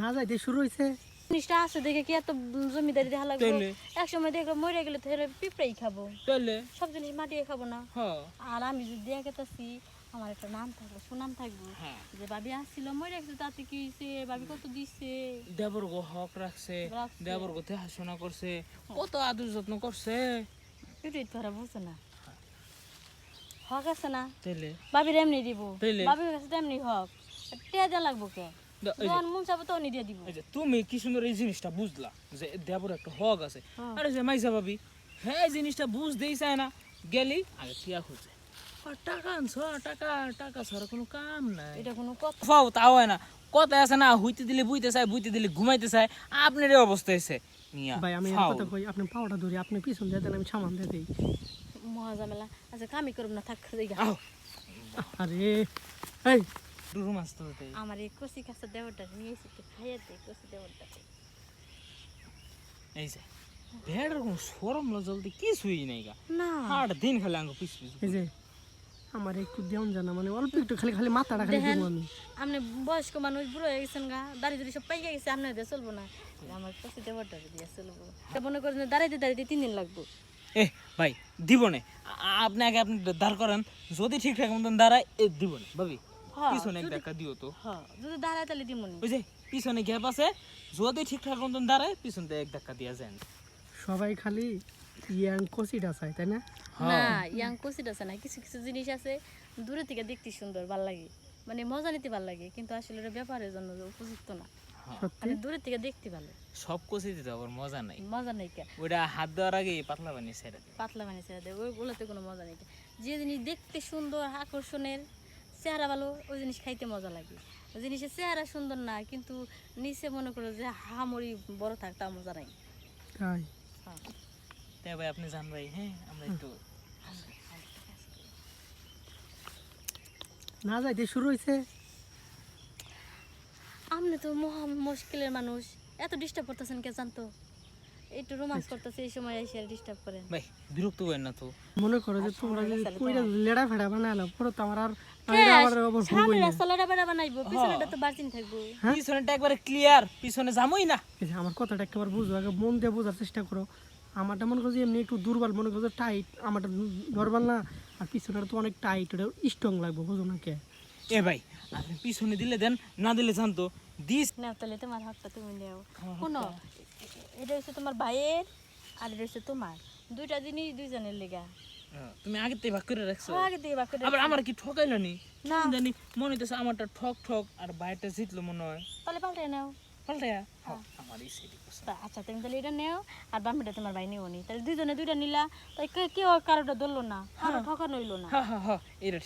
না যাইতে শুরু হয়েছে জিনিসটা আছে দেখে কি এত জমিদারি দেখা লাগবে এক সময় দেখল মরে গেলে তাহলে পিঁপড়াই খাব। তাহলে সব জিনিস মাটিয়ে খাব না। আর আমি যদি গেতেছি আমার একটা নাম থাকব সুনাম থাকব। যে ভাবি আসছিল মরে গেছে তাতে কি হয়েছে ভাবি কত দিচ্ছে দেবর গো হক রাখছে। রাখছে। দেবর গো দেখাশোনা করছে। কত আদর যত্ন করছে। তো ওরা বুঝছে না। হক আছে না? ভাবির এমনি দিব? ভাবির কাছে এমনি হক। টিয়া দেওয়া লাগবো কে? তুমি কি সুন্দর এই জিনিসটা বুঝলা যে দেবর একটা হক আছে। হ্যাঁ। আরে যে মাইসা ভাবি হ্যাঁ এই জিনিসটা বুঝতেই চায় না গেলি আগে টিয়া খুঁজে। টাকা আনছ টাকা টাকা ছাড়া কোনো কাম নাই। এটা কোনো কথা। তাও হয় না। কথা আছে না হইতে দিলে বুইতে চায় বুইতে দিলে ঘুমাইতে চায়। আপনার এই অবস্থা হয়েছে ভাই আমি। কথা কই আপনি পাওয়াটা ধরি আপনি পিছন দিয়ে দেন আমি সামান দিয়ে দিই। মহাজামেলা আচ্ছা কামি করব না থাক আরে এই ডুরু মাছ তো। আমার এই কচি কাছে দেওয়াটা নিয়ে এসেছে খাইয়ে দে কচি দেওয়াটা এই যে ভেড়ার কোনো সরম লজলতে কিছুই নাই গা। না। হাট দিন খালি আঙ্গ পিস পিস এই যে আমার একটু দেওয়ান জানা মানে অল্প একটু খালি খালি মাথাটা খালি। দেবো আমি। আপনি বয়স্ক মানুষ বুড়ো হয়ে গেছেন গা দাঁড়িয়ে দাঁড়িয়ে সব পাইয়া গেছে আপনার দিয়ে চলবো না। আমার কচি দেওয়াটা দিয়ে চলবো। তা মনে করেন দাঁড়াইতে দাঁড়াইতে তিন দিন লাগবো। এ ভাই দিব নে আপনি আগে আপনি দাঁড় করেন। যদি ঠিকঠাক মতন দাঁড়ায় দিব না ভাবি। পিছনে এক দেখা দিও তো। হ্যাঁ যদি দাঁড়ায় তাহলে দিমনি। ওই যে পিছনে গ্যাপ আছে যদি ঠিকঠাক মতন দাঁড়ায় পিছন থেকে এক ধাক্কা দিয়া যান। সবাই খালি ইয়াং কচিটা তাই না? না ইয়াং কচিট না কিছু কিছু জিনিস আছে দূরে থেকে দেখতে সুন্দর ভালো লাগে। মানে মজা নিতে ভালো লাগে কিন্তু আসলে ওটা ব্যাপারের জন্য উপযুক্ত না। মানে দূরে থেকে দেখতে ভালো। সব কষে দিতে আবার মজা নাই। মজা নেই কে? ওইটা হাত দেওয়ার আগে পাতলা বানিয়ে ছেড়ে দেয়। পাতলা মানে ছেড়ে দেয় ওইগুলোতে কোনো মজা নেই যে জিনিস দেখতে সুন্দর আকর্ষণের চেহারা ভালো ওই জিনিস খাইতে মজা লাগে। ওই জিনিসের চেহারা সুন্দর না কিন্তু নিচে মনে করো যে হামড়ি বড় থাক তা মজা নাই। তাই? হ্যাঁ। তাই ভাই আপনি জান ভাই হ্যাঁ? আমরা একটু না যাইতে শুরু হয়েছে আপনি তো মহা মুশকিলের মানুষ। এত ডিস্টার্ব করতেছেন কে জানতো? একটু রোমান্স করতেছে এই সময় এসে ডিস্টার্ব করেন। ভাই বিরক্ত করেন না তো। মনে করো যে তোমরা যদি কইরা লেড়া ফেড়া বানালো পরে তো আমার আর আবার না বানাইবো পিছনেটা তো বার্জিন থাকব। পিছনেটা একবারে ক্লিয়ার পিছনে যামই না। আমার কথাটা একবার বুঝো আগে মন দিয়ে বোঝার চেষ্টা করো। আমারটা মনে করো এমনি একটু দুর্বল মনে করো টাইট আমারটা নর্মাল না আর পিছনেটা তো অনেক টাইট ওটা স্ট্রং লাগবে বুঝো না কে? এ ভাই আপনি পিছনে দিলে দেন না দিলে জানতো দিস নাও তাহলে তোমার হাতটা তুমি নেও। শোনো এটা হচ্ছে তোমার ভাইয়ের আর এটা হচ্ছে তোমার। দুইটা জিনিস দুইজনের লেগা। তুমি আগে থেকে ভাগ করে রাখছো। ও আগে দিয়ে বাকি আবার আমার কি ঠকাইলো নি? না। জানি মনে হইতেছে আমারটা ঠক ঠক আর বাইরটা জিতলো মনে হয়। তাহলে পাল্টে নাও। পাল্টে আমার এই সেটি আচ্ছা তুমি তাহলে এটা নেও আর বামিটা তোমার ভাই নেও নি। তাহলে দুইজনে দুইটা নিলা। তাই কে কেউ কারোটা ধরলো না। কারও ঠকানো হইল না। হ্যাঁ হ্যাঁ হ্যাঁ এটা